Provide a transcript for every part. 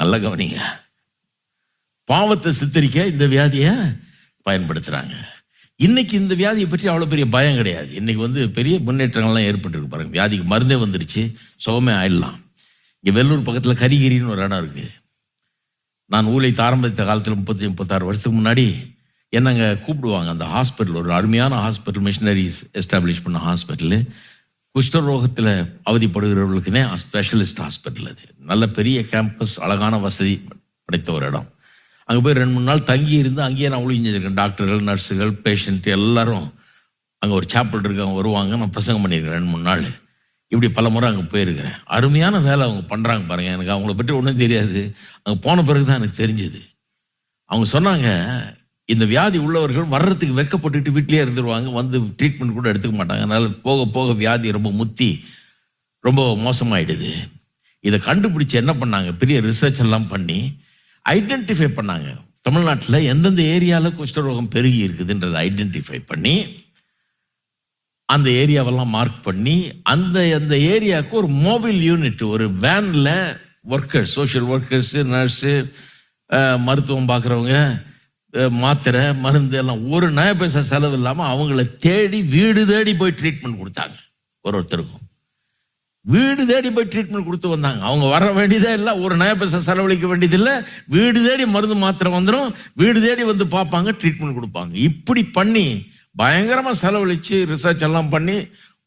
நல்ல கவனிங்க. பாவத்தை சித்தரிக்க இந்த வியாதியை பயன்படுத்துகிறாங்க இன்னைக்கு இந்த வியாதியை பற்றி அவ்வளோ பெரிய பயம் கிடையாது. இன்னைக்கு வந்து பெரிய முன்னேற்றங்கள்லாம் ஏற்பட்டுருக்கு பாருங்க. வியாதிக்கு மருந்தே வந்துருச்சு. சுகமே ஆயிடலாம். இங்கே வெள்ளூர் பக்கத்தில் கரிகிரின்னு ஒரு இடம் இருக்குது நான் ஊரை ஆரம்பித்த காலத்தில் முப்பத்தி முப்பத்தாறு வருஷத்துக்கு முன்னாடி என்னங்க கூப்பிடுவாங்க அந்த ஹாஸ்பிட்டல். ஒரு அருமையான ஹாஸ்பிட்டல் மிஷினரிஸ் எஸ்டாப்ளிஷ் பண்ண ஹாஸ்பிட்டலு. குஷ்டரோகத்தில் அவதிப்படுகிறவர்களுக்குனே ஸ்பெஷலிஸ்ட் ஹாஸ்பிட்டல் அது. நல்ல பெரிய கேம்பஸ் அழகான வசதி படைத்த ஒரு இடம். அங்கே போய் ரெண்டு மூணு நாள் தங்கி இருந்து அங்கேயே நான் ஒளிஞ்சு டாக்டர்கள் நர்ஸுகள் பேஷண்ட் எல்லாரும் அங்கே ஒரு சாப்பிள் இருக்கு வருவாங்க. நான் பிரசங்கம் பண்ணியிருக்கேன் ரெண்டு மூணு நாள். இப்படி பல முறை அங்கே போயிருக்கிறேன். அருமையான வேலை அவங்க பண்ணுறாங்க பாருங்கள் எனக்கு அவங்கள பற்றி ஒன்றும் தெரியாது. அங்கே போன பிறகு தான் எனக்கு தெரிஞ்சுது. அவங்க சொன்னாங்க இந்த வியாதி உள்ளவர்கள் வர்றதுக்கு வெக்கப்பட்டுட்டு வீட்டிலே இருந்துருவாங்க வந்து ட்ரீட்மெண்ட் கூட எடுத்துக்க மாட்டாங்க. அதனால் போக போக வியாதி ரொம்ப முத்தி ரொம்ப மோசமாயிடுது. இதை கண்டுபிடிச்சி என்ன பண்ணாங்க? பெரிய ரிசர்ச் எல்லாம் பண்ணி ஐடென்டிஃபை பண்ணாங்க. தமிழ்நாட்டில் எந்தெந்த ஏரியாவில் குஷ்டரோகம் பெருகி இருக்குதுன்றதை ஐடென்டிஃபை பண்ணி அந்த ஏரியாவெல்லாம் மார்க் பண்ணி அந்த அந்த ஏரியாவுக்கு ஒரு மொபைல் யூனிட் ஒரு வேனில் ஒர்க்கர்ஸ் சோஷியல் ஒர்க்கர்ஸு நர்ஸு மருத்துவம் பார்க்குறவங்க மாத்திரை மருந்து எல்லாம் ஒரு நய பைசா செலவு இல்லாமல் அவங்கள தேடி வீடு தேடி போய் ட்ரீட்மெண்ட் கொடுத்தாங்க. ஒரு ஒருத்தருக்கும். வீடு தேடி போய் ட்ரீட்மெண்ட் கொடுத்து வந்தாங்க. அவங்க வர வேண்டியதே இல்லை ஒரு நய பைசா செலவழிக்க வேண்டியதில்லை வீடு தேடி மருந்து மாத்திரை வந்துடும் வீடு தேடி வந்து பார்ப்பாங்க ட்ரீட்மெண்ட் கொடுப்பாங்க. இப்படி பண்ணி பயங்கரமாக செலவழித்து ரிசர்ச் எல்லாம் பண்ணி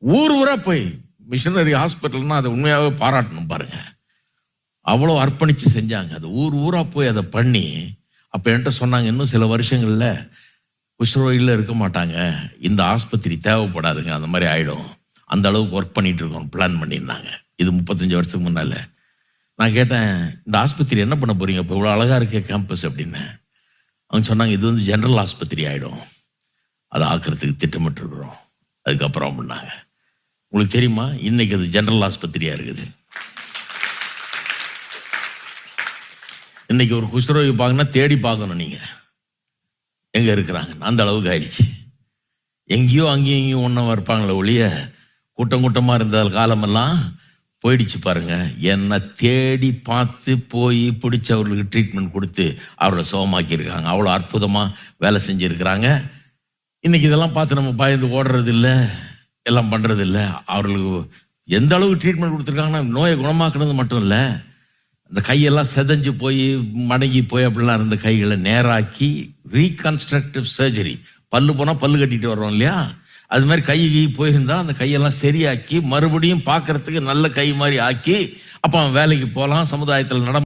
ஊர் ஊராக போய் மிஷினரி ஹாஸ்பிட்டல்னா அதை உண்மையாகவே பாராட்டணும் பாருங்கள் அவ்வளோ அர்ப்பணித்து செஞ்சாங்க. அது ஊர் ஊராக போய் அதை பண்ணி அப்போ என்கிட்ட சொன்னாங்க இன்னும் சில வருஷங்களில் குஷ்ரோகில் இருக்க மாட்டாங்க. இந்த ஆஸ்பத்திரி தேவைப்படாதுங்க. அந்த மாதிரி ஆகிடும் அந்த அளவுக்கு ஒர்க் பண்ணிகிட்டு இருக்கோம் பிளான் பண்ணியிருந்தாங்க. இது முப்பத்தஞ்சு வருஷத்துக்கு முன்னால். நான் கேட்டேன் இந்த ஆஸ்பத்திரி என்ன பண்ண போறீங்க? இப்போ இவ்வளோ அழகாக இருக்க கேம்பஸ் அப்படின்னு. அவங்க சொன்னாங்க இது வந்து ஜென்ரல் ஆஸ்பத்திரி ஆகிடும் அதை ஆக்கிறதுக்கு திட்டமிட்டுருக்குறோம். அதுக்கப்புறம் அப்படின்னாங்க. உங்களுக்கு தெரியுமா? இன்னைக்கு அது ஜென்ரல் ஆஸ்பத்திரியாக இருக்குது. இன்னைக்கு ஒரு குஷ்டரோகி பார்க்கணும்னா தேடி பார்க்கணும் நீங்கள் எங்கே இருக்கிறாங்க? அந்த அளவுக்கு ஆயிடுச்சு. எங்கேயோ அங்கேயும் இங்கேயும் ஒன்றும் இருப்பாங்களே ஒழிய கூட்டம் கூட்டமாக இருந்த காலமெல்லாம் போயிடுச்சு பாருங்க. என்னை தேடி பார்த்து போய் பிடிச்சி அவர்களுக்கு ட்ரீட்மெண்ட் கொடுத்து அவரை சுகமாக்கியிருக்காங்க. அவ்வளோ அற்புதமாக வேலை செஞ்சுருக்கிறாங்க. இன்றைக்கி இதெல்லாம் பார்த்து நம்ம பயந்து ஓடுறதில்ல எல்லாம் பண்ணுறதில்ல அவர்களுக்கு எந்த அளவுக்கு ட்ரீட்மெண்ட் கொடுத்துருக்காங்கன்னா நோயை குணமாக்குறது மட்டும் இல்லை இந்த கையெல்லாம் செதஞ்சு போய் மடங்கி போய் அப்படிலாம் இருந்த கைகளை நேராக்கி ரீகன்ஸ்ட்ரக்டிவ் சர்ஜரி பல்லு போனால் பல்லு கட்டிட்டு வர்றோம் இல்லையா? அது மாதிரி கை கை போயிருந்தால் அந்த கையெல்லாம் சரியாக்கி மறுபடியும் பார்க்கறதுக்கு நல்ல கை மாதிரி ஆக்கி அப்போ அவன் வேலைக்கு போகலாம் சமுதாயத்தில் நட